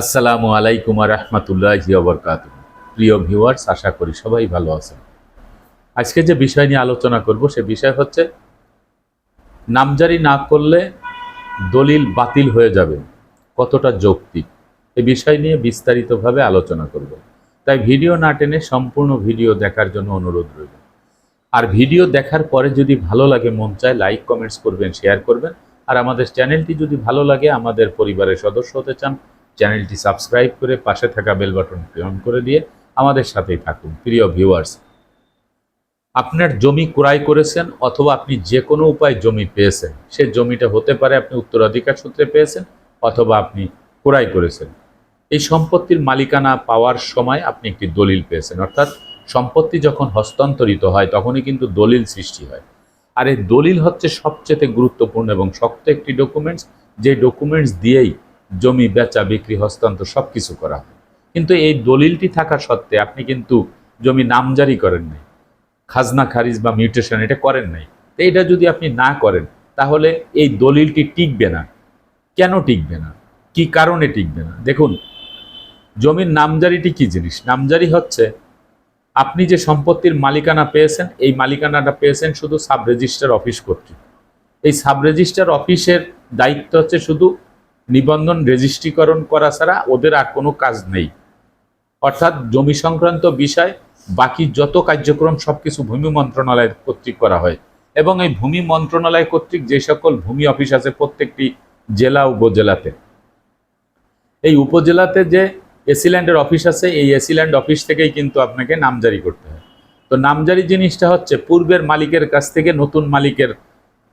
আসসালামু আলাইকুম রহমতুল্লাহ বরকাত প্রিয় ভিউয়ার্স, আশা করি সবাই ভালো আছেন। আজকে যে বিষয় নিয়ে আলোচনা করব, সে বিষয় হচ্ছে, নামজারি না করলে দলিল বাতিল হয়ে যাবে। কতটা যৌক্তিক? এ বিষয় নিয়ে বিস্তারিতভাবে আলোচনা করব। তাই ভিডিও না টেনে সম্পূর্ণ ভিডিও দেখার জন্য অনুরোধ রইল। আর ভিডিও দেখার পরে যদি ভালো লাগে, মন চায়, লাইক, কমেন্টস করবেন, শেয়ার করবেন। আর আমাদের চ্যানেলটি যদি ভালো লাগে, আমাদের পরিবারের সদস্য হতে চান চ্যানেলটি সাবস্ক্রাইব করে পাশে থাকা বেল বাটনটি অন করে দিয়ে আমাদের সাথেই থাকুন, প্রিয় ভিউয়ার্স। আপনার জমি ক্রয় করেছেন অথবা আপনি যে কোনো উপায় জমি পেয়েছেন, সে জমিটা হতে পারে আপনি উত্তরাধিকার সূত্রে পেয়েছেন অথবা আপনি ক্রয় করেছেন। এই সম্পত্তির মালিকানা পাওয়ার সময় আপনি একটি দলিল পেয়েছেন, অর্থাৎ সম্পত্তি যখন হস্তান্তরিত হয় তখনই কিন্তু দলিল সৃষ্টি হয়। আর এই দলিল হচ্ছে সবচেয়ে গুরুত্বপূর্ণ এবং শক্ত একটি ডকুমেন্টস যে ডকুমেন্টস দিয়েই জমি বেচা, বিক্রি, হস্তান্তর সব কিছু করা কিন্তু এই দলিলটি থাকা সত্ত্বে আপনি কিন্তু জমি নামজারি করেন নাই, খাজনা, খারিজ বা মিউটেশন এটা করেন নাই। তো এটা যদি আপনি না করেন, তাহলে এই দলিলটি টিকবে না। কেন টিকবে না? কি কারণে টিকবে না? দেখুন, জমির নামজারিটি কি জিনিস? নামজারি হচ্ছে, আপনি যে সম্পত্তির মালিকানা পেয়েছেন, এই মালিকানাটা পেয়েছেন শুধু সাব রেজিস্টার অফিস কর্তৃক। এই সাব রেজিস্টার অফিসের দায়িত্ব হচ্ছে শুধু নিবন্ধন রেজিস্ট্রিকরণ করা ছাড়া ওদের আর কোনো কাজ নেই। অর্থাৎ জমি সংক্রান্ত বিষয়, বাকি যত কার্যক্রম সবকিছু ভূমি মন্ত্রণালয় কর্তৃক করা হয়। এবং এই ভূমি মন্ত্রণালয় কর্তৃক যে সকল ভূমি অফিস আছে প্রত্যেকটি জেলা উপজেলাতে। এই উপজেলাতে যে এসিল্যান্ডের অফিস আছে, এই এসিল্যান্ড অফিস থেকেই কিন্তু আপনাকে নামজারি করতে হয়। তো নামজারি জিনিসটা হচ্ছে পূর্বের মালিকের কাছ থেকে নতুন মালিকের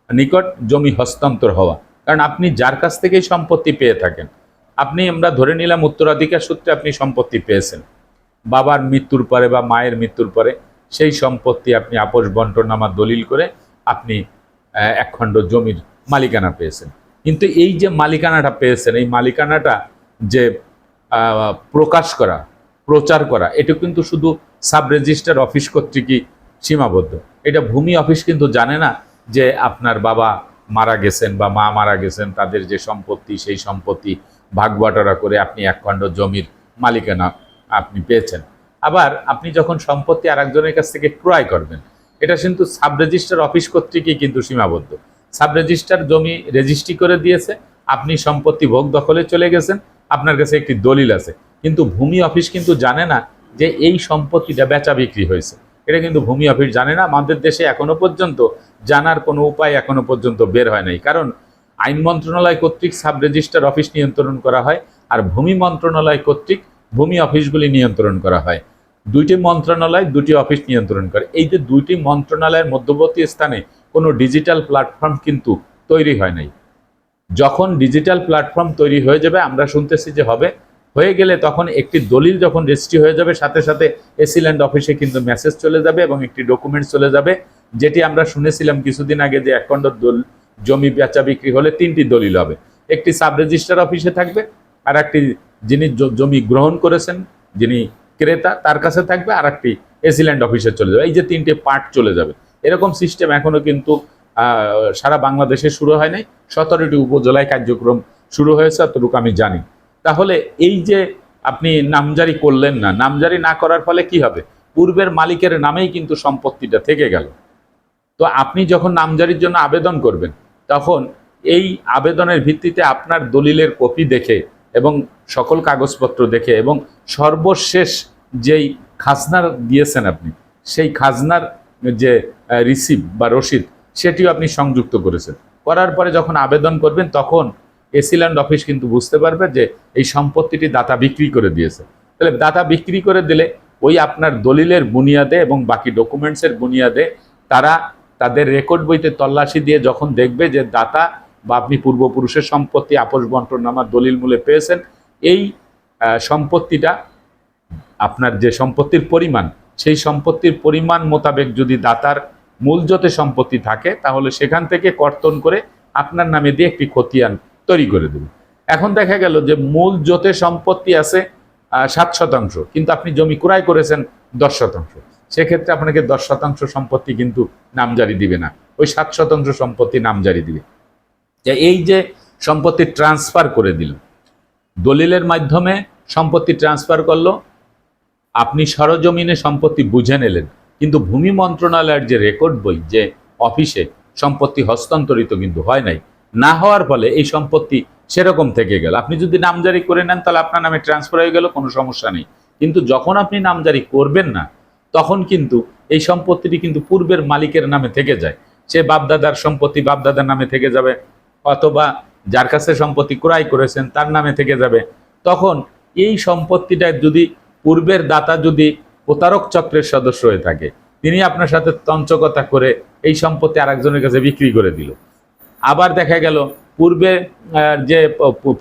নিকট জমি হস্তান্তর হওয়া। কারণ আপনি যার কাছ থেকেই সম্পত্তি পেয়ে থাকেন, আপনি আমরা ধরে নিলাম উত্তরাধিকার সূত্রে আপনি সম্পত্তি পেয়েছেন। বাবার মৃত্যুর পরে বা মায়ের মৃত্যুর পরে সেই সম্পত্তি আপনি আপোষ বন্টনামা দলিল করে আপনি একখণ্ড জমির মালিকানা পেয়েছেন। কিন্তু এই যে মালিকানাটা পেয়েছেন, এই মালিকানাটা যে প্রকাশ করা, প্রচার করা, এটা কিন্তু শুধু সাব রেজিস্টার অফিস কর্তৃকই সীমাবদ্ধ। এটা ভূমি অফিস কিন্তু জানে না যে আপনার বাবা মারা গেছেন বা মা মারা গেছেন, তাদের যে সম্পত্তি, সেই সম্পত্তি ভাগ বাটোয়ারা করে আপনি এক খণ্ড জমির মালিকানা আপনি পেয়েছেন। আবার আপনি যখন সম্পত্তি আর একজনের কাছ থেকে ক্রয় করবেন, এটা কিন্তু সাব রেজিস্টার অফিস কর্তৃকই কিন্তু সীমাবদ্ধ। সাব রেজিস্টার জমি রেজিস্ট্রি করে দিয়েছে, আপনি সম্পত্তি ভোগ দখলে চলে গেছেন, আপনার কাছে একটি দলিল আছে। কিন্তু ভূমি অফিস কিন্তু জানে না যে এই সম্পত্তিটা বেচা বিক্রি হয়েছে। এটা কিন্তু ভূমি অফিস জানে না, আমাদের দেশে এখনও পর্যন্ত জানার কোনো উপায় এখনও পর্যন্ত বের হয় নাই। কারণ আইন মন্ত্রণালয় কর্তৃক সাব রেজিস্টার অফিস নিয়ন্ত্রণ করা হয় আর ভূমি মন্ত্রণালয় কর্তৃক ভূমি অফিসগুলি নিয়ন্ত্রণ করা হয়। দুইটি মন্ত্রণালয় দুটি অফিস নিয়ন্ত্রণ করে। এই যে দুইটি মন্ত্রণালয়ের মধ্যবর্তী স্থানে কোনো ডিজিটাল প্ল্যাটফর্ম কিন্তু তৈরি হয় নাই। যখন ডিজিটাল প্ল্যাটফর্ম তৈরি হয়ে যাবে, আমরা শুনতেছি যে হবে, হয়ে গেলে তখন একটি দলিল যখন রেজিস্ট্রি হয়ে যাবে, সাথে সাথে এসিল্যান্ড অফিসে কিন্তু মেসেজ চলে যাবে এবং একটি ডকুমেন্টস চলে যাবে। যেটি আমরা শুনেছিলাম কিছুদিন আগে যে এক খণ্ড দল জমি বেচা বিক্রি হলে তিনটি দলিল হবে। একটি সাব রেজিস্টার অফিসে থাকবে আর একটি যিনি জমি গ্রহণ করেছেন, যিনি ক্রেতা, তার কাছে থাকবে আর একটি এসিল্যান্ড অফিসে চলে যাবে। এই যে তিনটে পার্ট চলে যাবে। এরকম সিস্টেম এখনও কিন্তু সারা বাংলাদেশে শুরু হয় নাই। সতেরোটি উপজেলায় কার্যক্রম শুরু হয়েছে অতটুকু আমি জানি। তাহলে এই যে আপনি নামজারি করলেন না, নামজারি না করার ফলে কি হবে? পূর্বের মালিকের নামেই কিন্তু সম্পত্তিটা থেকে গেল। তো আপনি যখন নামজারির জন্য আবেদন করবেন, তখন এই আবেদনের ভিত্তিতে আপনার দলিলের কপি দেখে এবং সকল কাগজপত্র দেখে এবং সর্বশেষ যেই খাজনার দিয়েছেন আপনি, সেই খাজনার যে রিসিভ বা রসিদ, সেটিও আপনি সংযুক্ত করেছেন। করার পরে যখন আবেদন করবেন, তখন এসিল্যান্ড অফিস কিন্তু বুঝতে পারবে যে এই সম্পত্তিটি দাতা বিক্রি করে দিয়েছে। তাহলে দাতা বিক্রি করে দিলে ওই আপনার দলিলের বুনিয়াদে এবং বাকি ডকুমেন্টসের বুনিয়াদে তারা তাদের রেকর্ড বইতে তল্লাশি দিয়ে যখন দেখবে যে দাতা বা আপনি পূর্বপুরুষের সম্পত্তি, আপোষ বন্টনামার দলিল মূলে পেয়েছেন, এই সম্পত্তিটা আপনার যে সম্পত্তির পরিমাণ, সেই সম্পত্তির পরিমাণ মোতাবেক যদি দাতার মূল মূলজতে সম্পত্তি থাকে, তাহলে সেখান থেকে কর্তন করে আপনার নামে দিয়ে একটি খতিয়ান তৈরি করে দেবে। এখন দেখা গেল যে মূল জোতে সম্পত্তি আছে সাত শতাংশ, কিন্তু আপনি জমি ক্রয় করেছেন দশ শতাংশ। সেক্ষেত্রে আপনাকে দশ শতাংশ সম্পত্তি কিন্তু নামজারি দিবে না। ওই সাত শতাংশ সম্পত্তি নামজারি দিবে। এই যে সম্পত্তি ট্রান্সফার করে দিল, দলিলের মাধ্যমে সম্পত্তি ট্রান্সফার করল, আপনি সরজমিনে সম্পত্তি বুঝে নিলেন, কিন্তু ভূমি মন্ত্রণালয়ের যে রেকর্ড বই যে অফিসে সম্পত্তি হস্তান্তরিত কিন্তু হয় নাই, না হওয়ার ফলে এই সম্পত্তি সেরকম থেকে গেল। আপনি যদি নামজারি করে নেন, তাহলে আপনার নামে ট্রান্সফার হয়ে গেল, কোনো সমস্যা নেই। কিন্তু যখন আপনি নামজারি করবেন না তখন কিন্তু এই সম্পত্তিটি কিন্তু পূর্বের মালিকের নামে থেকে যায়। সে বাপদাদার সম্পত্তি বাপদাদার নামে থেকে যাবে, অথবা যার কাছে সম্পত্তি ক্রয় করেছেন তার নামে থেকে যাবে। তখন এই সম্পত্তিটা যদি পূর্বের দাতা যদি প্রতারক চক্রের সদস্য হয়ে থাকে, তিনি আপনার সাথে তঞ্চকতা করে এই সম্পত্তি আরেকজনের কাছে বিক্রি করে দিল। আবার দেখা গেল, পূর্বে যে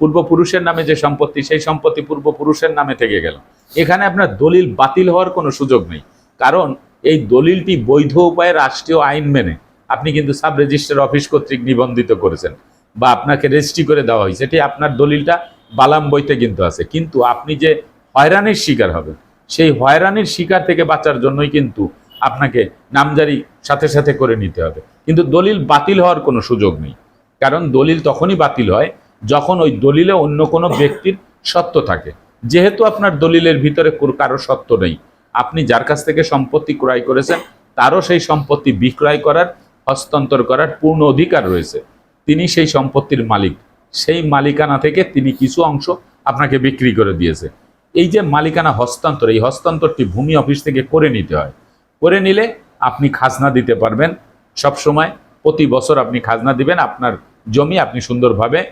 পূর্বপুরুষের নামে যে সম্পত্তি, সেই সম্পত্তি পূর্বপুরুষের নামে থেকে গেল। এখানে আপনার দলিল বাতিল হওয়ার কোনো সুযোগ নেই। কারণ এই দলিলটি বৈধ উপায়ে রাষ্ট্রীয় আইন মেনে আপনি কিন্তু সাব রেজিস্টার অফিস কর্তৃক নিবন্ধিত করেছেন বা আপনাকে রেজিস্ট্রি করে দেওয়া হয়েছে। সেটি আপনার দলিলটা বালাম বইতে কিন্তু আছে। কিন্তু আপনি যে হয়রানির শিকার হবেন, সেই হয়রানির শিকার থেকে বাঁচার জন্যই কিন্তু আপনাকে নামজারি সাথে সাথে করে নিতে হবে। কিন্তু দলিল বাতিল হওয়ার কোনো সুযোগ নেই। কারণ দলিল তখনই বাতিল হয় যখন ওই দলিলে অন্য কোনো ব্যক্তির সত্য থাকে। যেহেতু আপনার দলিলের ভিতরে কারও সত্য নেই। আপনি যার কাছ থেকে সম্পত্তি ক্রয় করেছেন, তারও সেই সম্পত্তি বিক্রয় করার, হস্তান্তর করার পূর্ণ অধিকার রয়েছে। তিনি সেই সম্পত্তির মালিক। সেই মালিকানা থেকে তিনি কিছু অংশ আপনাকে বিক্রি করে দিয়েছে। এই যে মালিকানা হস্তান্তর, এই হস্তান্তরটি ভূমি অফিস থেকে করে নিতে হয়। করে নিলে আপনি খাজনা দিতে পারবেন। সব সময় প্রতি বছর আপনি খাজনা দিবেন, আপনার জমি আপনি সুন্দরভাবে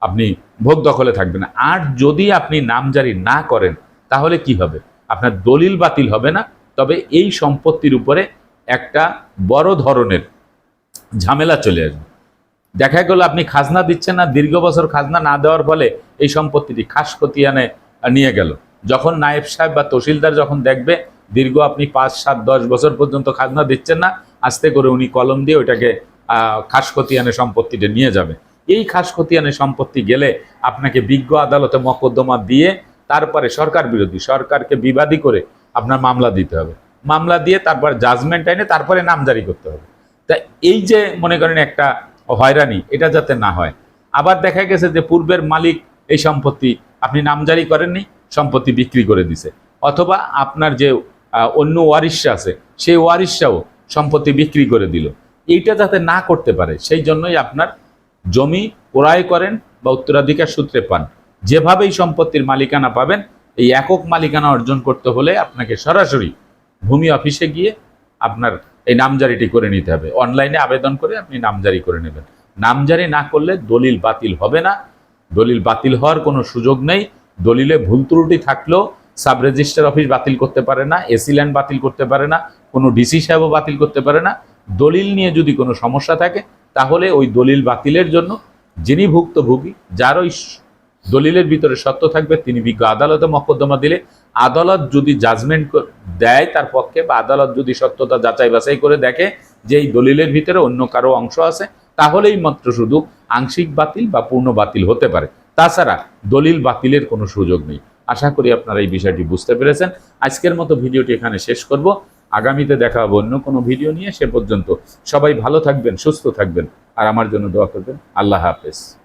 আপনি ভোগ দখলে থাকবেন। আর যদি আপনি নামজারি না করেন, তাহলে কি হবে? আপনার দলিল বাতিল হবে না। তবে এই সম্পত্তির উপরে একটা বড় ধরনের ঝামেলা চলে আসবে। দেখা গেল আপনি খাজনা দিচ্ছেন না, দীর্ঘ বছর খাজনা না দেওয়ার ফলে এই সম্পত্তিটি খাস খতিয়ানে নিয়ে গেল। যখন নায়েব সাহেব বা তহসিলদার যখন দেখবে, দীর্ঘ আপনি পাঁচ, সাত, দশ বছর পর্যন্ত খাজনা দিচ্ছেন না, আস্তে করে উনি কলম দিয়ে ওইটাকে খাস খতিয়ানে সম্পত্তিটা নিয়ে যাবে। এই খাস খতিয়ানে সম্পত্তি গেলে আপনাকে বিজ্ঞ আদালতে মকদ্দমা দিয়ে তারপরে সরকার বিরোধী, সরকারকে বিবাদী করে আপনার মামলা দিতে হবে। মামলা দিয়ে তারপর জাজমেন্ট আইনে তারপরে নামজারি করতে হবে। তা এই যে মনে করেন একটা হয়রানি, এটা যাতে না হয়। আবার দেখা গেছে যে পূর্বের মালিক এই সম্পত্তি আপনি নামজারি করেননি, সম্পত্তি বিক্রি করে দিছে। অথবা আপনার যে অন্য ওয়ারিশা আছে, সেই ওয়ারিশাও সম্পত্তি বিক্রি করে দিল। এইটা যাতে না করতে পারে, সেই জন্যই আপনার জমি ক্রয় করেন বা উত্তরাধিকার সূত্রে পান। যেভাবেই সম্পত্তির মালিকানা পাবেন, এই একক মালিকানা অর্জন করতে হলে আপনাকে সরাসরি ভূমি অফিসে গিয়ে আপনার এই নামজারিটি করে নিতে হবে। অনলাইনে আবেদন করে আপনি নামজারি করে নেবেন। নামজারি না করলে দলিল বাতিল হবে না। দলিল বাতিল হওয়ার কোনো সুযোগ নেই। দলিলে ভুল ত্রুটি থাকলেও সাব রেজিস্টার অফিস বাতিল করতে পারে না, এসি ল্যান্ড বাতিল করতে পারে না, কোনো ডিসি সাহেবও বাতিল করতে পারে না। দলিল নিয়ে যদি কোনো সমস্যা থাকে, তাহলে ওই দলিল বাতিলের জন্য যিনি ভুক্তভোগী যার ওই দলিলের ভিতরে সত্য থাকবে, তিনি বিজ্ঞ আদালতে মকদ্দমা দিলে, আদালত যদি জাজমেন্ট দেয় তার পক্ষে বা আদালত যদি সত্যতা যাচাই বাছাই করে দেখে যে এই দলিলের ভিতরে অন্য কারও অংশ আছে, তাহলেই মাত্র শুধু আংশিক বাতিল বা পূর্ণ বাতিল হতে পারে। তাছাড়া দলিল বাতিলের কোনো সুযোগ নেই। আশা করি আপনারা এই বিষয়টি বুঝতে পেরেছেন। আজকের মতো ভিডিওটি এখানে শেষ করব। আগামীতে দেখা হবে অন্য কোনো ভিডিও নিয়ে। সে পর্যন্ত সবাই ভালো থাকবেন, সুস্থ থাকবেন। আর আমার জন্য দোয়া করবেন। আল্লাহ হাফেজ।